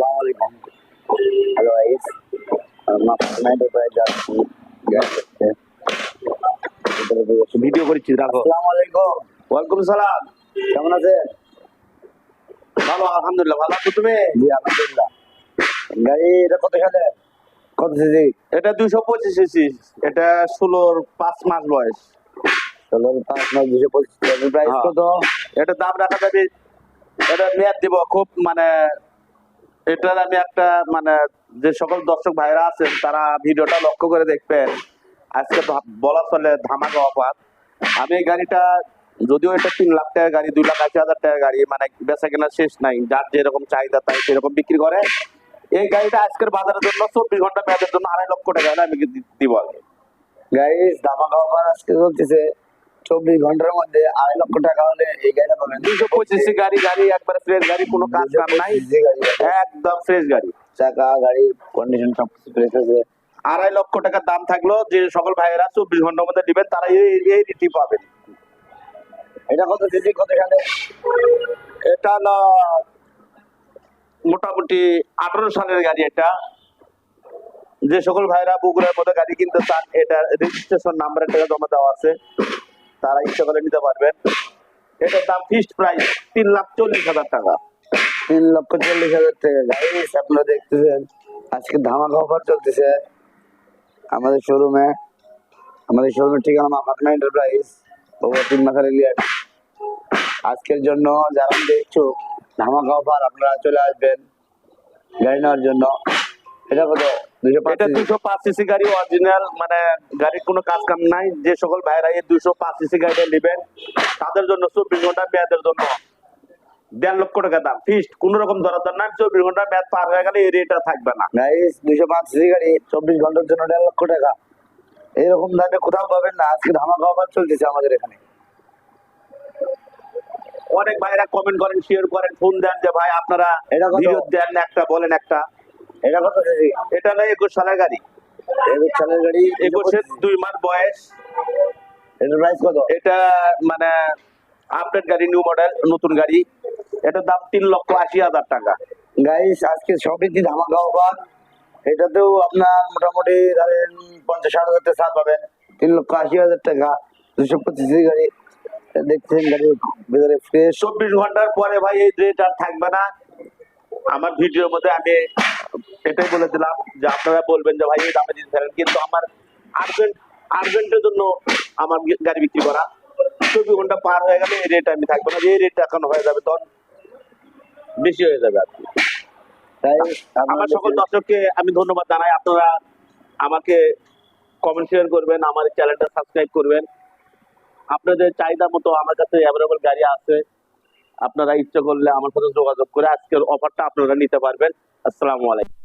আসসালামু আলাইকুম hello guys মাফনাই দোকানে যাচ্ছি ভিডিও করেছি রাখো। আসসালামু আলাইকুম ওয়ালাইকুম সালাম কেমন আছেন? ভালো আলহামদুলিল্লাহ। ভালো আছো তুমি? জি আলহামদুলিল্লাহ। গাড়ি এটা কত সালে? কত সিসি এটা দুইশো পঁচিশ সিসি এটা ষোলোর পাঁচ মাস বয়স। ষোলো পাঁচ নয় দুশো পঁচিশ। প্রাইস হ্যাঁ। কত? এটা দাম রাখা যাবে এটা মেয়াদ দিব খুব মানে এটার আমি একটা মানে যে সকল দর্শক ভাইরা আছেন, তারা ভিডিওটা লক্ষ্য করে দেখবেন। আজকে বলা চলে ধামাকা অফার। আমি এই গাড়িটা, যদিও এটা তিন লাখ টাকার গাড়ি, দুই লাখ আশি হাজার টাকার গাড়ি মানে বেচা কেনা শেষ নাই, যার যেরকম চাহিদা তাই সেরকম বিক্রি করে। এই গাড়িটা আজকের বাজারের জন্য চব্বিশ ঘণ্টা মেয়াদের জন্য আড়াই লক্ষ টাকা আমি দিব। গাইস ধামাকা অফার আজকে চলতেছে। চব্বিশ ঘণ্টার মধ্যে আড়াই লক্ষ টাকা হলে এই গাড়িটা পাবেন। দুইশো পঁচিশি গাড়ি গাড়ি একবারে ফ্রেশ গাড়ি কোনো কাজ কাম নাই। 225 গাড়ি। একদম ফ্রেশ গাড়ি। চাকা গাড়ির কন্ডিশন সব কিছু ফ্রেশ আছে। আড়াই লক্ষ টাকার দাম থাকল যে সকল ভাইয়েরা চব্বিশ ঘণ্টার মধ্যে দিবেন তারা এই এই রীতি পাবেন এটা কত সিসি কত সালে এটা হলো মোটামুটি আঠারো সালের গাড়ি এটা। যে সকল ভাইরা বগুড়ার মধ্যে গাড়ি কিনতে চান এটা রেজিস্ট্রেশন নাম্বারের টাকা জমা দেওয়া আছে। তারা ইচ্ছা করে নিতে পারবেন। এটার দাম ফিক্সড প্রাইস তিন লাখ চল্লিশ হাজার টাকা। তিন লক্ষ চল্লিশ হাজার টাকা। গাইস আপনারা দেখতেছেন, আজকে ধামাকা অফার চলতেছে আমাদের শোরুমে আমাদের শোরুমের ঠিকানা মাফাকনা এন্টারপ্রাইজ ওভার তিন মাথার এলিয়ার আজকের জন্য যারা দেখছ ধামাকা অফার আপনারা চলে আসবেন। গাড়ি নেওয়ার জন্য। এটা দুশো এটা দুশো পাঁচ সিসি গাড়ি অরিজিনাল মানে গাড়ির কোনো কাজ কাম নাই। যে সকল ভাইরা এই দুশো পাঁচ সিসি গাড়িটা নেবেন তাদের জন্য চব্বিশ ঘণ্টা মেয়াদের জন্য দেড় লক্ষ টাকা দাম। ফিক্সড কোন রকম দরদার নাই। চব্বিশ ঘণ্টা মেয়াদ পার হয়ে গেলে এই রেটটা থাকবে না। দুশো পাঁচ সিসি গাড়ি চব্বিশ ঘণ্টার জন্য দেড় লক্ষ টাকা। এরকম দামে কোথাও পাবেন না। আজকে ধামাকা অফার চলতেছে আমাদের এখানে। অনেক ভাইরা কমেন্ট করেন শেয়ার করেন ফোন দেন যে ভাই আপনারা? দেন একটা বলেন একটা। এটা কত সিসি এটা একুশ সালের গাড়ি। একুশ সালের গাড়ি একুশের দুই মাস বয়স। এটার প্রাইস কত? এটা মানে আপডেট গাড়ি নিউ মডেল নতুন গাড়ি। এটার দাম তিন লক্ষ আশি হাজার টাকা। গাইস আজকে সবই ধামাকা অফার এটাতেও আপনার মোটামুটি ধরেন পঞ্চাশ ষাট হাজার টাকা ছাড় পাবেন। তিন লক্ষ আশি হাজার টাকা দুশো পঁচিশ গাড়ি। দেখছেন গাড়ির ভেতরে ফ্রেশ চব্বিশ ঘণ্টার পরে ভাই এই রেট আর থাকবে না। আমার ভিডিওর মধ্যে আমি এটাই বলে দিলাম যে আপনারা বলবেন যে ভাই এই দামে দিতে পারেন কিন্তু আমার আর্জেন্ট আর্জেন্টের জন্য আমার গাড়ি বিক্রি করা চব্বিশ ঘণ্টা পার হয়ে গেলে এই রেট আমি থাকব না। এই রেট এখন হয়ে যাবে তখন বেশি হয়ে যাবে আর কি। তাই আমার সকল দর্শককে আমি ধন্যবাদ জানাই। আপনারা আমাকে কমেন্ট শেয়ার করবেন আমার চ্যানেলটা সাবস্ক্রাইব করবেন। আপনাদের চাহিদা মতো আমার কাছে অ্যাভেলেবল গাড়ি আছে। আপনারা ইচ্ছা করলে আমার সাথে যোগাযোগ করে আজকের অফারটা আপনারা নিতে পারবেন। আসসালামু আলাইকুম।